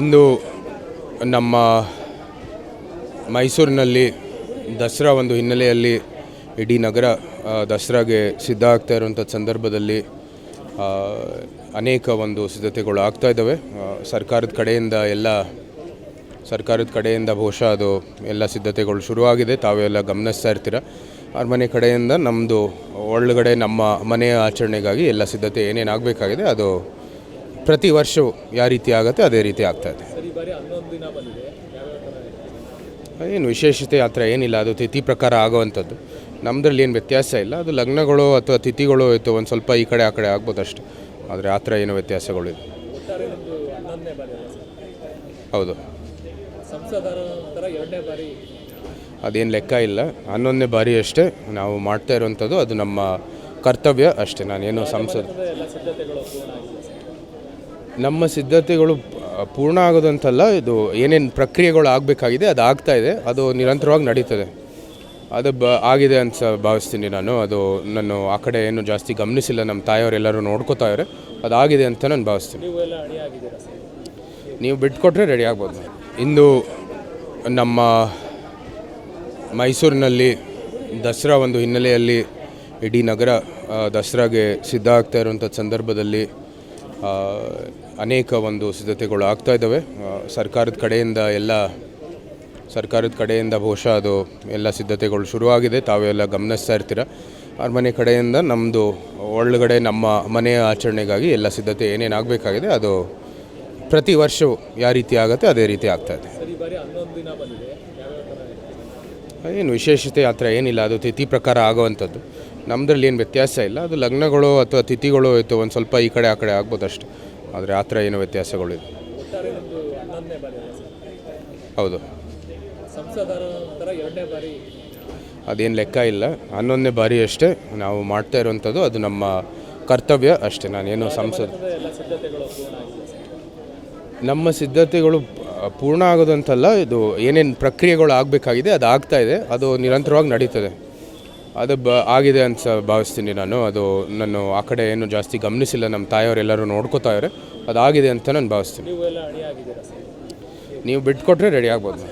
ಇಂದು ನಮ್ಮ ಮೈಸೂರಿನಲ್ಲಿ ದಸರಾ ಒಂದು ಹಿನ್ನೆಲೆಯಲ್ಲಿ ಇಡೀ ನಗರ ದಸರಾಗೆ ಸಿದ್ಧ ಆಗ್ತಾ ಇರುವಂಥ ಸಂದರ್ಭದಲ್ಲಿ ಅನೇಕ ಒಂದು ಸಿದ್ಧತೆಗಳು ಆಗ್ತಾ ಇದ್ದಾವೆ. ಸರ್ಕಾರದ ಕಡೆಯಿಂದ ಎಲ್ಲ, ಸರ್ಕಾರದ ಕಡೆಯಿಂದ ಬಹುಶಃ ಅದು ಎಲ್ಲ ಸಿದ್ಧತೆಗಳು ಶುರುವಾಗಿದೆ. ತಾವೆಲ್ಲ ಗಮನಿಸ್ತಾ ಇರ್ತೀರ. ಅರಮನೆ ಕಡೆಯಿಂದ ನಮ್ಮದು ಒಳಗಡೆ ನಮ್ಮ ಮನೆಯ ಆಚರಣೆಗಾಗಿ ಎಲ್ಲ ಸಿದ್ಧತೆ ಏನೇನು ಆಗಬೇಕಾಗಿದೆ ಅದು ಪ್ರತಿ ವರ್ಷವೂ ಯಾವ ರೀತಿ ಆಗುತ್ತೆ ಅದೇ ರೀತಿ ಆಗ್ತಾ ಇದೆ. ಏನು ವಿಶೇಷತೆ ಆ ಥರ ಏನಿಲ್ಲ ಅದು ತಿಥಿ ಪ್ರಕಾರ ಆಗೋವಂಥದ್ದು. ನಮ್ಮದ್ರಲ್ಲಿ ಏನು ವ್ಯತ್ಯಾಸ ಇಲ್ಲ. ಅದು ಲಗ್ನಗಳು ಅಥವಾ ತಿಥಿಗಳು ಇತ್ತು ಒಂದು ಸ್ವಲ್ಪ ಈ ಕಡೆ ಆ ಕಡೆ ಆಗ್ಬೋದಷ್ಟು. ಅಷ್ಟೆ ಆದರೆ ಆ ಥರ ಏನು ವ್ಯತ್ಯಾಸಗಳು ಇದೆ ಹೌದು. ಅದೇನು ಲೆಕ್ಕ ಇಲ್ಲ. ಹನ್ನೊಂದನೇ ಬಾರಿ ಅಷ್ಟೇ ನಾವು ಮಾಡ್ತಾ ಇರುವಂಥದ್ದು. ಅದು ನಮ್ಮ ಕರ್ತವ್ಯ ಅಷ್ಟೇ. ನಾನೇನು ಸಂಸದ ಎಲ್ಲ ಸಿದ್ಧತೆಗಳು ಪೂರ್ಣ ಆಗಿದೆ ಸರ್. ನಮ್ಮ ಸಿದ್ಧತೆಗಳು ಪೂರ್ಣ ಆಗೋದಂತಲ್ಲ ಇದು ಏನೇನು ಪ್ರಕ್ರಿಯೆಗಳು ಆಗಬೇಕಾಗಿದೆ ಅದು ಆಗ್ತಾ ಇದೆ ಅದು ನಿರಂತರವಾಗಿ ನಡೀತದೆ. ಅದು ಬ ಆಗಿದೆ ಅಂತ ಭಾವಿಸ್ತೀನಿ ನಾನು ಅದು ನಾನು ಆ ಕಡೆ ಏನು ಜಾಸ್ತಿ ಗಮನಿಸಿಲ್ಲ ನಮ್ಮ ತಾಯಿಯವರೆಲ್ಲರೂ ನೋಡ್ಕೋತಾ ಇದ್ದಾರೆ ಆಗಿದೆ ಅಂತ ನಾನು ಭಾವಿಸ್ತೀನಿ. ನೀವು ಬಿಟ್ಕೊಟ್ರೆ ರೆಡಿ ಆಗ್ಬೋದು. ಇಂದು ನಮ್ಮ ಮೈಸೂರಿನಲ್ಲಿ ದಸರಾ ಒಂದು ಹಿನ್ನೆಲೆಯಲ್ಲಿ ಇಡೀ ನಗರ ದಸರಾಗೆ ಸಿದ್ಧ ಆಗ್ತಾ ಇರುವಂಥ ಸಂದರ್ಭದಲ್ಲಿ ಅನೇಕ ಒಂದು ಸಿದ್ಧತೆಗಳು ಆಗ್ತಾ ಇದ್ದಾವೆ. ಸರ್ಕಾರದ ಕಡೆಯಿಂದ ಎಲ್ಲ ಸರ್ಕಾರದ ಕಡೆಯಿಂದ ಬಹುಶಃ ಅದು ಎಲ್ಲ ಸಿದ್ಧತೆಗಳು ಶುರುವಾಗಿದೆ. ತಾವೆಲ್ಲ ಗಮನಿಸ್ತಾ ಇರ್ತೀರ? ಅರಮನೆ ಕಡೆಯಿಂದ ನಮ್ಮದು ಒಳಗಡೆ ನಮ್ಮ ಮನೆಯ ಆಚರಣೆಗಾಗಿ ಎಲ್ಲ ಸಿದ್ಧತೆ ಏನೇನು ಆಗಬೇಕಾಗಿದೆ ಅದು ಪ್ರತಿ ವರ್ಷವೂ ಯಾವ ರೀತಿ ಆಗುತ್ತೆ ಅದೇ ರೀತಿ ಆಗ್ತಾ ಇದೆ? ಏನು ವಿಶೇಷತೆ ಆ ಥರ ಏನಿಲ್ಲ ಅದು ತಿಥಿ ಪ್ರಕಾರ ಆಗೋವಂಥದ್ದು. ನಮ್ಮದ್ರಲ್ಲಿ ಏನು ವ್ಯತ್ಯಾಸ ಇಲ್ಲ. ಅದು ಲಗ್ನಗಳು ಅಥವಾ ತಿಥಿಗಳು ಇತ್ತು ಒಂದು ಸ್ವಲ್ಪ ಈ ಕಡೆ ಆ ಕಡೆ ಆಗ್ಬೋದು ಅಷ್ಟೆ ಆದರೆ ಆ ಥರ ಏನು ವ್ಯತ್ಯಾಸಗಳು ಇದೆ ಒಟ್ಟಾರೆ ನಿಮ್ಮದು ಹನ್ನೊಂದನೇ ಬಾರಿ ಹೌದು. ಅದೇನು ಲೆಕ್ಕ ಇಲ್ಲ. ಹನ್ನೊಂದನೇ ಬಾರಿ ಅಷ್ಟೇ. ನಾವು ಮಾಡ್ತಾ ಇರುವಂಥದ್ದು ಅದು ನಮ್ಮ ಕರ್ತವ್ಯ ಅಷ್ಟೇ. ನಾನೇನು ಸಂಸದ ನಮ್ಮ ಸಿದ್ಧತೆಗಳು ಪೂರ್ಣ ಆಗೋದಂತಲ್ಲ ಇದು ಏನೇನು ಪ್ರಕ್ರಿಯೆಗಳು ಆಗಬೇಕಾಗಿದೆ ಅದು ಆಗ್ತಾ ಇದೆ. ಅದು ನಿರಂತರವಾಗಿ ನಡೀತದೆ. ಅದು ಬ ಆಗಿದೆ ಅಂತ ಭಾವಿಸ್ತೀನಿ ನಾನು. ಅದು ನಾನು ಆ ಕಡೆ ಏನು ಜಾಸ್ತಿ ಗಮನಿಸಿಲ್ಲ ನಮ್ಮ ತಾಯಿಯವರೆಲ್ಲರೂ ನೋಡ್ಕೋತಾವ್ರೆ ಅದಾಗಿದೆ ಅಂತ ನಾನು ಭಾವಿಸ್ತೀನಿ. ನೀವು ಬಿಟ್ಕೊಟ್ರೆ ರೆಡಿ ಆಗ್ಬೋದು.